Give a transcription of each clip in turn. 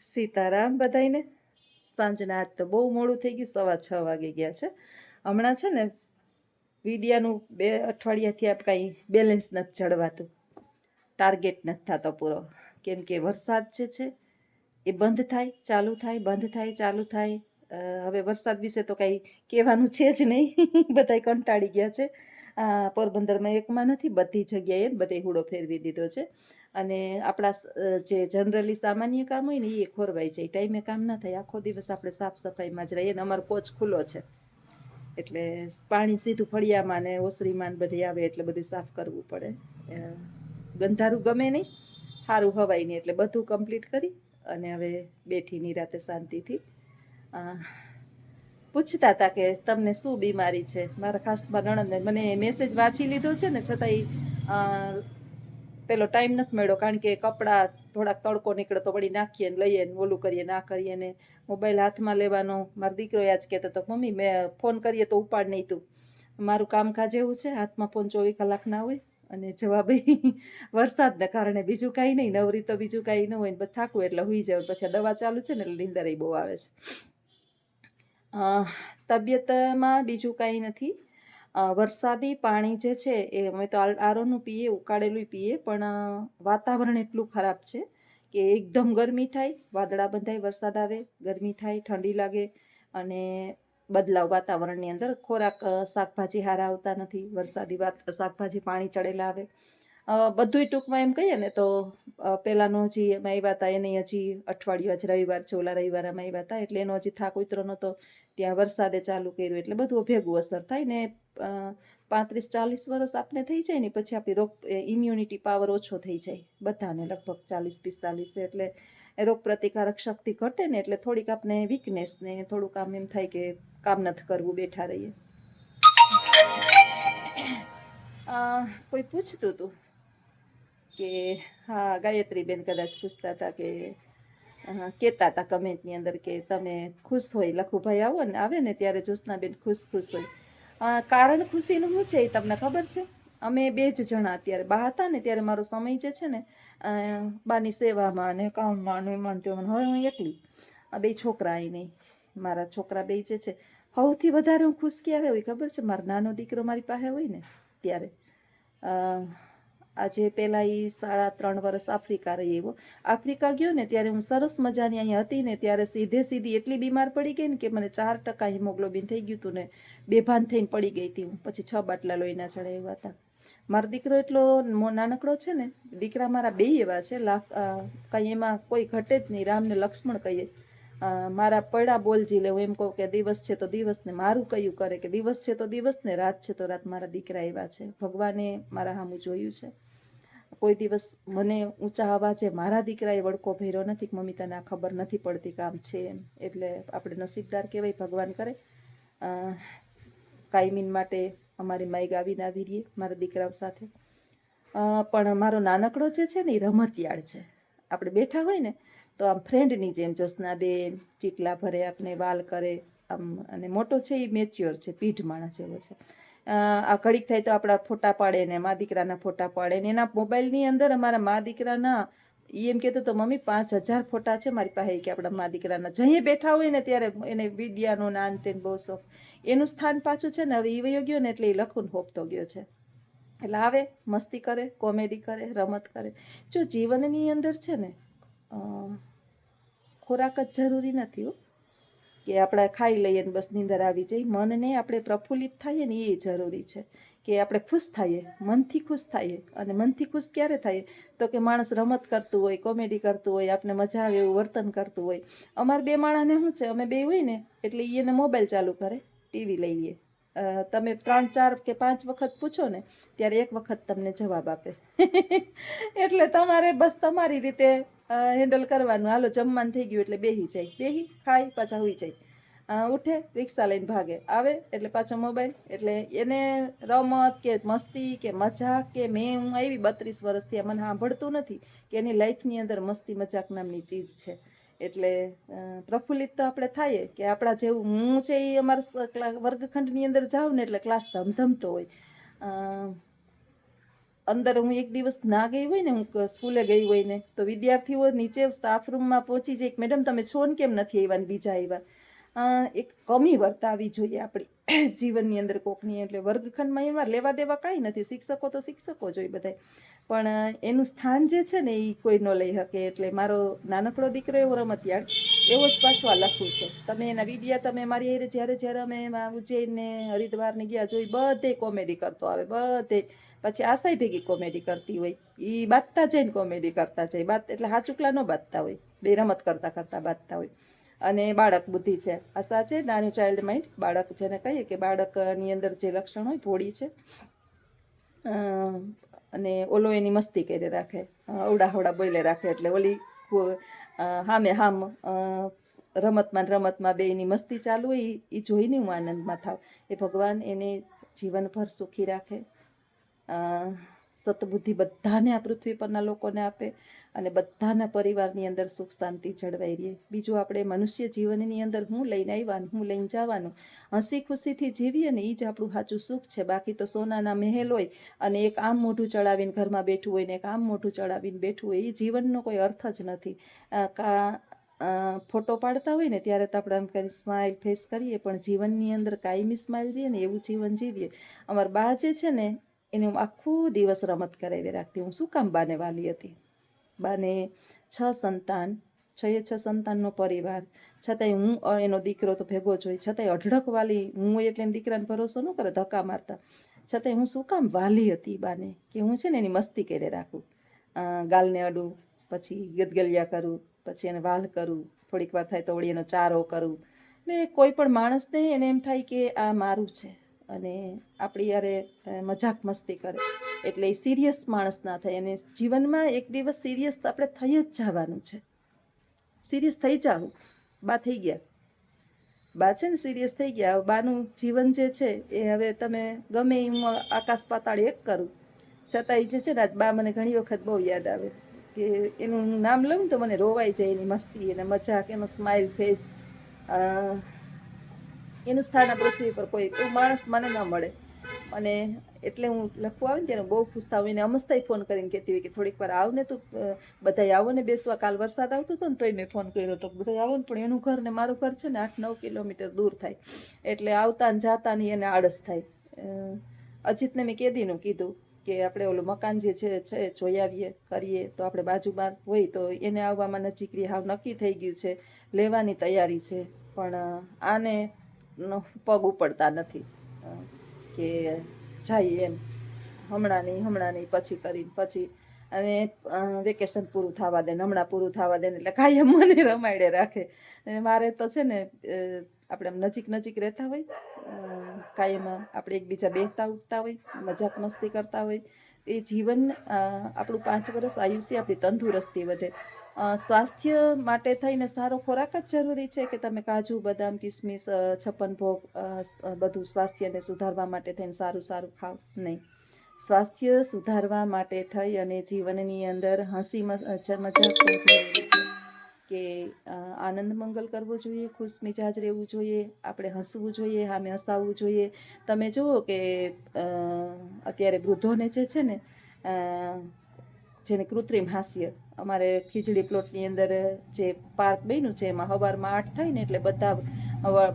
સીતારામ બધાયને. સાંજના આજ તો બહુ મોડું થઈ ગયું, સવા છ વાગે ગયા છે. હમણાં છે ને વિડિયાનું બે અઠવાડિયાથી આપ કાંઈ બેલેન્સ નથી જળવાતું. ટાર્ગેટ નથી થતો પૂરો. કેમ કે વરસાદ જે છે, એ બંધ થાય, ચાલુ થાય, બંધ થાય, ચાલુ થાય. હવે વરસાદ વિશે તો કાંઈ કહેવાનું છે જ નહીં. બધાય કંટાળી ગયા છે. આ પોરબંદરમાં એકમાં નથી બધી જગ્યાએ બધે હુડો ફેરવી દીધો છે. અને આપણા જે જનરલી સામાન્ય કામ હોય ને એ ખોરવાઈ જાય. ટાઈમે કામ ના થાય આખો દિવસ આપણે સાફ સફાઈમાં જ રહીએ ને અમારો પોચ ખુલ્લો છે. એટલે પાણી સીધું ફળિયામાં ને ઓસરીમાં બધે આવે એટલે બધું સાફ કરવું પડે. ગંધારું ગમે નહીં સારું હવાય નહીં એટલે બધું કમ્પ્લીટ કરી અને હવે બેઠી નિરાતે શાંતિથી અ, પૂછતા હતા કે તમને શું બીમારી છે? મારા ખાસ નણંદ નણંદને મને મેસેજ વાંચી લીધો છે ને છતાંય પેલો ટાઈમ નથી મળ્યો કારણ કે કપડાં થોડાક તડકો નીકળે તો વળી નાખીએ ને લઈએ ને ઓલું કરીએ, ના કરીએ ને મોબાઈલ હાથમાં લેવાનો. મારો દીકરો આજ કહેતો હતો, મમ્મી, મેં ફોન કરીએ તો ઉપાડ નહીં તું. મારું કામકાજ એવું છે, હાથમાં ફોન ચોવીસ કલાક ના હોય અને જવાબ વરસાદને કારણે બીજું કાંઈ નહીં, નવરી તો બીજું કાંઈ ન હોય ને બસ થાકું એટલે હુઈ જાય પછી દવા ચાલુ છે ને એટલે નીંદર બહુ આવે છે. તબિયતમાં બીજું કાંઈ નથી. વરસાદી પાણી જે છે એ અમે તો આર- આરોનું પીએ ઉકાળેલું પીએ, પણ વાતાવરણ એટલું ખરાબ છે કે એકદમ ગરમી થાય, વાદળા બંધાય, વરસાદ આવે, ગરમી થાય, ઠંડી લાગે અને બદલાવ વાતાવરણની અંદર ખોરાક શાકભાજી હારા આવતા નથી, વરસાદી વાત શાકભાજી પાણી ચડેલા આવે. બધુંય ટૂંકમાં એમ કહીએ ને તો પહેલાંનો હજી એમાં આવ્યા હતા, એને હજી અઠવાડિયું આજ રવિવાર છે, ઓલા રવિવાર એમાં આવ્યા હતા, એટલે એનો હજી થાક ઉતરો નહોતો. ત્યાં વરસાદે ચાલુ કર્યું, એટલે બધું ભેગું અસર થાય ને પાંત્રીસ ચાલીસ વર્ષ આપણે થઈ જાય ને, પછી આપણી રોગ ઇમ્યુનિટી પાવર ઓછો થઈ જાય, બધાને લગભગ ચાલીસ, પિસ્તાલીસ, એટલે રોગ પ્રતિકારક શક્તિ ઘટે ને, એટલે થોડીક આપણે વીકનેસ ને થોડુંક આમ એમ થાય કે કામ નથી કરવું, બેઠા રહીએ. કોઈ પૂછતું હતું કે હા ગાયત્રીબેન કદાચ પૂછતા હતા કે કહેતા હતા કમેન્ટની અંદર કે તમે ખુશ હોય લખુભાઈ આવો ને આવે ને ત્યારે જ્યોત્સનાબેન ખુશ ખુશ હોય કારણ ખુશીનું શું છે એ તમને ખબર છે અમે બે જ જણા અત્યારે બા હતા ને ત્યારે મારો સમય જે છે ને બાની સેવામાં ને કામમાં ને એમાં હવે હું એકલી આ બે છોકરા અહીં નહીં મારા છોકરા બે જે છે સૌથી વધારે હું ખુશ ક્યારે હોય ખબર છે મારો નાનો દીકરો મારી પાસે હોય ને ત્યારે આજે પહેલાં એ સાડા ત્રણ વર્ષ આફ્રિકા રહી એવો. આફ્રિકા ગયો ને ત્યારે હું સરસ મજાની અહીંયા હતી ને ત્યારે સીધે સીધી એટલી બીમાર પડી ગઈ ને કે મને ચાર ટકા હિમોગ્લોબિન થઈ ગયું હતું ને બેભાન થઈને પડી ગઈ હતી હું. પછી છ બાટલા લોહીના ચડાવ્યા હતા. મારો દીકરો એટલો નાનકડો છે ને, દીકરા મારા બે એવા છે લાખ કંઈ એમાં કોઈ ઘટે જ નહીં, રામને લક્ષ્મણ કહીએ. મારા પડા બોલજી લે હું એમ કહું કે દિવસ છે તો દિવસ ને મારું કયું કરે કે દિવસ છે તો દિવસ ને રાત છે તો રાત મારા દીકરા એવા છે. ભગવાને મારા સામું જોયું છે. કોઈ દિવસ મને ઊંચા અવાજે મારા દીકરાએ વડકો ભર્યો નથી, કે મમ્મી તને આ ખબર નથી પડતી કામ છે એમ. એટલે આપણે નસીબદાર કહેવાય, ભગવાન કરે. કાયમીન માટે અમારી માઈ ગાવીને આવી રહીએ, મારા દીકરાઓ સાથે. પણ મારો નાનકડો જે છે ને, એ રમતિયાળ છે. આપણે બેઠા હોય ને, તો આમ ફ્રેન્ડની જેમ જ્યોત્સનાબેન ચીટલા ભરે આપણે વાલ કરે, આમ, અને મોટો છે એ મેચ્યોર છે, પીઢ માણસ એવો છે. આ ઘડીક થાય તો આપણા ફોટા પાડે ને, મા દીકરાના ફોટા પાડે ને, એના મોબાઈલની અંદર અમારા મા દીકરાના એમ કહેતો તો, મમ્મી, પાંચ હજાર ફોટા છે મારી પાસે કે આપણા મા દીકરાના. જઈએ બેઠા હોય ને ત્યારે એને વિડિયાનો નાન તેન બહુ શોખ. એનું સ્થાન પાછું છે ને, હવે એ વયો ગયો ને એટલે એ લખુન હોપતો ગયો છે. એટલે આવે, મસ્તી કરે, કોમેડી કરે, રમત કરે. જો જીવનની અંદર છે ને ખોરાક જ જરૂરી નથી હો. કે આપણે ખાઈ લઈએ ને બસ નીંદર આવી જાય. મનને આપણે પ્રફુલ્લિત થઈએ ને એ જરૂરી છે કે આપણે ખુશ થઈએ, મનથી ખુશ થઈએ. અને મનથી ખુશ ક્યારે થઈએ? તો કે માણસ રમત કરતું હોય, કોમેડી કરતું હોય આપણે મજા આવે એવું વર્તન કરતું હોય. અમારે બે માણસને શું છે? અમે બે હોય ને, એટલે એને મોબાઈલ ચાલુ કરે, ટીવી લઈ લઈએ તમે ત્રણ, ચાર કે પાંચ વખત પૂછો ને, ત્યારે એક વખત તમને જવાબ આપે. એટલે તમારે બસ તમારી રીતે હેન્ડલ કરવાનું. હાલો, જમવાનું થઈ ગયું એટલે બેહી જાય. બેહી, ખાય, પાછા હોઈ જાય. ઉઠે, રિક્ષા લઈને ભાગે. આવે એટલે પાછો મોબાઈલ એટલે એને રમત કે મસ્તી કે મજાક કે મેં હું આવી બત્રીસ વર્ષથી આ મને સાંભળતું નથી કે એની લાઈફની અંદર મસ્તી મજાક નામની ચીજ છે. એટલે પ્રફુલ્લિત તો આપણે થાય કે આપણા જેવું હું છે એ અમારા વર્ગખંડની અંદર જાઉં ને એટલે ક્લાસ ધમધમતો હોય. અંદર હું એક દિવસ ના ગઈ હોય ને, હું સ્કૂલે ગઈ હોય ને, તો વિદ્યાર્થીઓ નીચે સ્ટાફ રૂમમાં પહોંચી જાય મેડમ, તમે છો ને કેમ નથી આવ્યા બીજા આવ્યા? એક કમી વર્તાવી જોઈએ આપણી જીવનની અંદર કોકની, એટલે વર્ગખંડમાં એમાં લેવા દેવા કાંઈ નથી. શિક્ષકો તો શિક્ષકો જ હોય બધાય. પણ એનું સ્થાન જે છે ને એ કોઈ ન લઈ શકે. એટલે મારો નાનકડો દીકરો એવો રમતિયાળ એવો જ પાછો આ લખું છે. તમે એના વિડીયા, તમે મારી અરે જ્યારે જ્યારે અમે ઉજ્જૈન ને હરિદ્વાર ને ગયા, જોઈ બધે કોમેડી કરતો આવે, બધે. પછી આશાય ભેગી કોમેડી કરતી હોય. એ બાંધતા જઈને કોમેડી કરતા જાય. બાત એટલે હાચુકલા ન બાંધતા હોય. બે રમત કરતા કરતાં બાંધતા હોય. અને બાળક બુદ્ધિ છે. આશા છે, નાનું ચાઇલ્ડ માઇન્ડ બાળક જેને કહીએ કે બાળકની અંદર જે લક્ષણ હોય, ભોળી છે. અને ઓલો એની મસ્તી કરી રાખે. અવડા હવડા બોલે રાખે. એટલે ઓલી હામે હામ રમતમાં રમતમાં બે એની મસ્તી ચાલુ હોય એ જોઈને હું આનંદમાં થાવ. એ ભગવાન એને જીવનભર સુખી રાખે. સતબુદ્ધિ બધાને આ પૃથ્વી પરના લોકોને આપે અને બધાના પરિવારની અંદર સુખ શાંતિ જળવાઈ રહે. બીજું આપણે મનુષ્ય જીવનની અંદર હું લઈને આવ્યા હું લઈને જવાનું હસી ખુશીથી જીવીએ ને એ જ આપણું સાચું સુખ છે. બાકી તો સોનાના મહેલ હોય અને એક આમ મોઢું ચડાવીને ઘરમાં બેઠું હોય ને એક આમ મોઢું ચડાવીને બેઠું હોય એ જીવનનો કોઈ અર્થ જ નથી. ફોટો પાડતા હોય ને ત્યારે તો આપણે આમ કરી સ્માઇલ ફેસ કરીએ, પણ જીવનની અંદર કાયમી સ્માઇલ રહીએ ને એવું જીવન જીવીએ. અમારા બા જે છે ને એને હું આખો દિવસ રમત કરાવી રાખતી. હું શું કામ બાને વાલી હતી? બાને છ સંતાન, છ એ છ સંતાનનો પરિવાર. છતાંય હું એનો દીકરો તો ભેગો જ હોય. છતાંય અઢળક વાલી હું એટલે દીકરાને ભરોસો ન કરે, ધક્કા મારતા. છતાંય હું શું કામ વાલી હતી બાને? કે હું છે ને એની મસ્તી કરી રાખું. ગાલને અડું, પછી ગદગલિયા કરું, પછી એને વાલ કરું, થોડીક વાર થાય તો વળી એનો ચારો કરું. ને કોઈ પણ માણસને એને એમ થાય કે આ મારું છે. અને આપણી યારે મજાક મસ્તી કરે. એટલે એ સિરિયસ માણસ ના થાય. અને જીવનમાં એક દિવસ સિરિયસ તો આપણે થઈ જ જવાનું છે. સિરિયસ થઈ જાવ બા થઈ ગયા. બા છે ને સિરિયસ થઈ ગયા. બાનું જીવન જે છે એ હવે તમે ગમે એ હું આકાશ પાતાળ એક કરું. છતાં એ જે છે ને બા મને ઘણી વખત બહુ યાદ આવે કે એનું નામ લઉં તો મને રોવાઈ જાય એની મસ્તી એને મજાક એનો સ્માઇલ ફેસ એનું સ્થાન આ પૃથ્વી પર કોઈ એવું માણસ મને ન મળે. અને એટલે હું લખવા આવે ને ત્યારે બહુ ખુશ થાવ એને અમસ્તાય ફોન કરીને કહેતી હોય કે થોડીક વાર આવ ને તું બધા આવો ને બેસવા, કાલ વરસાદ આવતો હતો ને તોય મેં ફોન કર્યો તો બધાય આવો ને, પણ એનું ઘર ને મારું ઘર છે ને આઠ નવ કિલોમીટર દૂર થાય. એટલે આવતા ને જાતા ની એને આળસ થાય. અજીતને મેં કેદીનું કીધું કે આપણે ઓલું મકાન જે છે છે, જોઈ આવીએ, કરીએ, તો આપણે બાજુમાં હોય તો એને આવવામાં નજીક રહી. હાવ નક્કી થઈ ગયું છે. લેવાની તૈયારી છે. પણ આને પગ ઉપડતા નથી. કે જઈએ એમ. હમણાં નહીં હમણાં નહીં પછી કરીને પછી. અને વેકેશન પૂરું થવા દે હમણાં પૂરું થવા દે એટલે કાયમ મને રમાડે રાખે. મારે તો છે ને આપણે આમ નજીક નજીક રહેતા હોય કાયમ આપણે એકબીજા બેસતા ઉઠતા હોય, મજાક મસ્તી કરતા હોય. એ જીવન આપણું પાંચ વર્ષ આયુષ્ય આપણી તંદુરસ્તી વધે. સ્વાસ્થ્ય માટે થઈને સારો ખોરાક જ જરૂરી છે કે તમે કાજુ, બદામ, કિસમિસ છપ્પન ભોગ બધું સ્વાસ્થ્યને સુધારવા માટે થઈને સારું સારું ખાવ. નહીં. સ્વાસ્થ્ય સુધારવા માટે થઈ અને જીવનની અંદર હસી મજાક કે આનંદ મંગલ કરવો જોઈએ, ખુશ મિજાજ રહેવું જોઈએ, આપણે હસવું જોઈએ, સામે હસાવવું જોઈએ. તમે જુઓ કે અત્યારે વૃદ્ધોને જે છે ને જેને કૃત્રિમ હાસ્ય અમારે ખીચડી પ્લોટની અંદર જે પાર્ક બન્યું છે, એમાં સવારમાં આઠ થાય ને એટલે બધા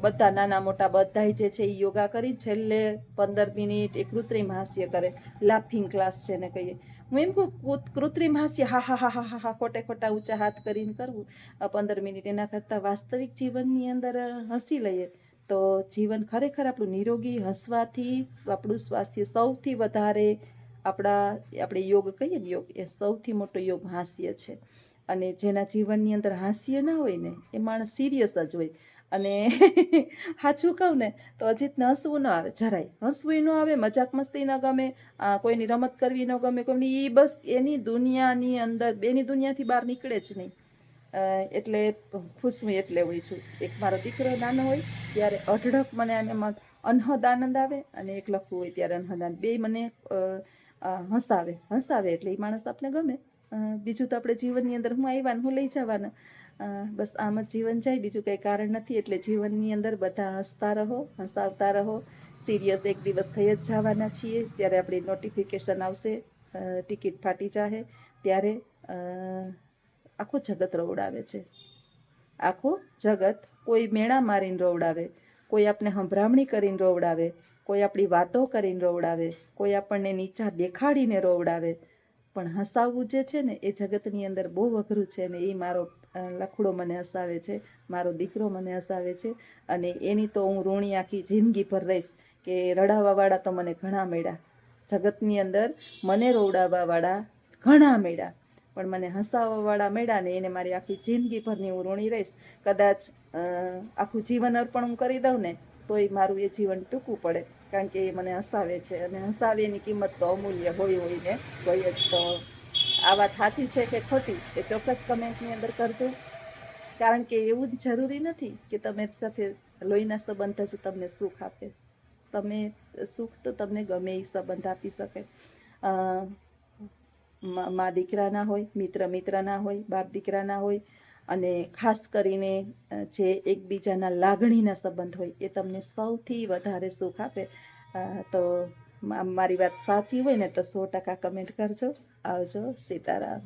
બધા નાના મોટા બધાય જે છે એ યોગા કરી છેલ્લે પંદર મિનિટ એ કૃત્રિમ હાસ્ય કરે. લાફિંગ ક્લાસ છે ને કહીએ. હું એમ કહું કૃત્રિમ હાસ્ય, હા હા હા હા હા ખોટે ખોટા ઊંચા હાથ કરીને કરવું. પંદર મિનિટ એના કરતાં વાસ્તવિક જીવનની અંદર હસી લઈએ. તો જીવન ખરેખર આપણું નિરોગી હસવાથી, આપણું સ્વાસ્થ્ય સૌથી વધારે આપણા, આપણે યોગ કહીએ ને, યોગ એ સૌથી મોટો યોગ હાસ્ય છે. અને જેના જીવનની અંદર હાસ્ય ના હોય ને, એ માણસ સિરિયસ જ હોય. અને સાચું કહું ને, તો અજીતને હસવું ન આવે, જરાય. હસવું ન આવે, મજાક મસ્તી ન ગમે કોઈની રમત કરવી ન ગમે, કોઈની એ બસ એની દુનિયાની અંદર, બેની દુનિયાથી બહાર નીકળે જ નહીં. એટલે ખુશ હું એટલે હોય છું. એક મારો દીકરો નાનો હોય, ત્યારે અઢળક મને એમાં અનહદ આનંદ આવે, અને એક લખવું હોય ત્યારે અનહદ આનંદ. બે મને હસાવે હસાવે એટલે એ માણસ આપણે ગમે. બીજું તો આપણે જીવનની અંદર હું આવ્યા હું લઈ જવાના. બસ આમ જ જીવન જાય, બીજું કંઈ કારણ નથી એટલે જીવનની અંદર બધા હસતા રહો, હસાવતા રહો. સિરિયસ એક દિવસ થઈ જ જવાના છીએ, જ્યારે આપણી નોટિફિકેશન આવશે ટિકિટ ફાટી જાહે, ત્યારે આખું જગત રોવડાવે છે. આખું જગત કોઈ મેળા મારીને રોવડાવે, કોઈ આપને સંભળામણી કરીને રોવડાવે કોઈ આપણી વાતો કરીને રોવડાવે, કોઈ આપણને નીચા દેખાડીને રોવડાવે. પણ હસાવવું જે છે ને, એ જગતની અંદર બહુ અઘરું છે ને, એ મારો લખડો મને હસાવે છે, મારો દીકરો મને હસાવે છે. અને એની તો હું ઋણી આખી જિંદગીભર રહીશ કે રડાવવાવાળા તો મને ઘણા મળ્યા. જગતની અંદર મને રોવડાવવાવાળા ઘણા મળ્યા. પણ મને હસાવવાવાળા મળ્યા ને, એને મારી આખી જિંદગીભરની હું ઋણી રહીશ. કદાચ આખું જીવન અર્પણ હું કરી દઉં ને તોય મારું એ જીવન ટૂંકું પડે, કારણ કે એ મને હસાવે છે. અને હસાવે એની કિંમત તો અમૂલ્ય હોય હોય ને હોય જ તો આ વાત સાચી છે કે ખોટી એ ચોક્કસ કમેન્ટની અંદર કરજો. કારણ કે એવું જ જરૂરી નથી કે તમે સાથે લોહીના સંબંધ જ તમને સુખ આપે. તમે સુખ તો તમને ગમે એ સંબંધ આપી શકે. મા દીકરાના હોય મિત્ર મિત્રના હોય, બાપ દીકરાના હોય અને ખાસ કરીને જે એકબીજાના લાગણીના સંબંધ હોય, એ તમને સૌથી વધારે સુખ આપે. તો મારી વાત સાચી હોય ને, તો સો ટકા કમેન્ટ કરજો. આવજો, સીતારામ.